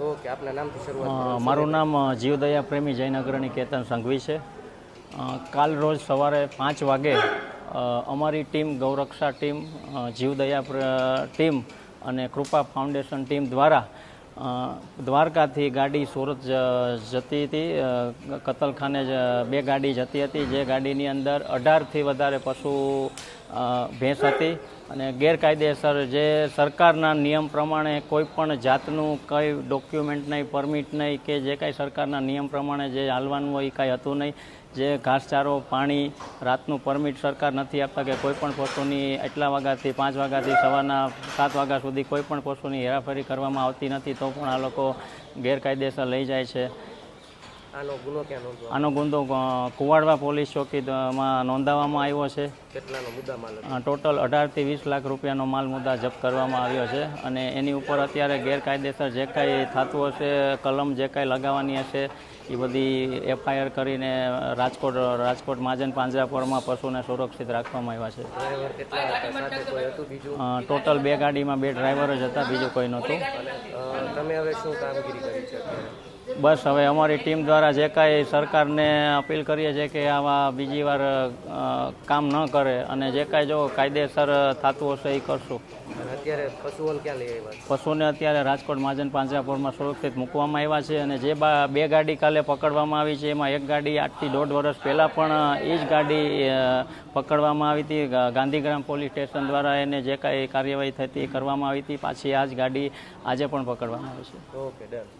Okay આપના નામથી શરૂઆત મારું નામ જીવદયા પ્રેમી જયનગરની કેતન સંઘવી છે. કાલ રોજ સવારે પાંચ વાગે અમારી ટીમ ગૌરક્ષા ટીમ જીવદયા ટીમ અને કૃપા ફાઉન્ડેશન ટીમ દ્વારા દ્વારકાથી ગાડી સુરત જતી હતી. કતલખાને જ, બે ગાડી જતી હતી. જે ગાડીની અંદર અઢારથી વધારે પશુ ભેંસ હતી અને ગેરકાયદેસર જે સરકારના નિયમ પ્રમાણે કોઈ પણ જાતનું કંઈ ડોક્યુમેન્ટ નહીં પરમિટ નહીં કે જે કાંઈ સરકારના નિયમ પ્રમાણે જે હાલવાનું હોય એ કાંઈ હતું નહીં. જે ઘાસચારો, પાણી, રાતનું પરમિટ સરકાર નથી આપતા કે કોઈ પણ પશુની એટલા વાગ્યાથી પાંચ વાગ્યાથી સવારના સાત વાગ્યા સુધી કોઈ પણ પશુની હેરાફેરી કરવામાં આવતી નથી, તો પણ આ લોકો ગેરકાયદેસર લઈ જાય છે. આનો ગુનો ક્યાં નોંધવા? આનો ગુંદો કુવાડવા પોલીસ ચોકીમાં નોંધાવવામાં આવ્યો છે. કેટલાનો મુદ્દા માલ ટોટલ અઢારથી વીસ લાખ રૂપિયાનો માલ મુદ્દા જપ્ત કરવામાં આવ્યો છે અને એની ઉપર અત્યારે ગેરકાયદેસર જે કાંઈ થતું હશે કલમ જે કાંઈ લગાવવાની હશે એ બધી એફઆઈઆર કરીને રાજકોટ રાજકોટ મહાજન પાંજરાપોળમાં પશુને સુરક્ષિત રાખવામાં આવ્યા છે. ટોટલ બે ગાડીમાં બે ડ્રાઈવર જ હતા બીજું કોઈ નહોતું. તમે હવે શું કામગીરી કરી છે બસ હવે અમારી ટીમ દ્વારા જે કાંઈ સરકારને અપીલ કરીએ છીએ કે આવા બીજી વાર કામ ન કરે અને જે કાંઈ જો કાયદેસર થતું હશે એ કરશું. અત્યારે પશુઓને ક્યાં લઈ આવ્યા પશુને અત્યારે રાજકોટ મહાજન પાંજરાપોળમાં સુરક્ષિત મૂકવામાં આવ્યા છે અને જે બા બે ગાડી કાલે પકડવામાં આવી છે એમાં એક ગાડી આજથી દોઢ વર્ષ પહેલાં પણ એ જ ગાડી પકડવામાં આવી હતી. ગાંધીગ્રામ પોલીસ સ્ટેશન દ્વારા એને જે કાંઈ કાર્યવાહી થતી એ કરવામાં આવી હતી. પાછી આ જ ગાડી આજે પણ પકડવામાં આવી છે. Okay done.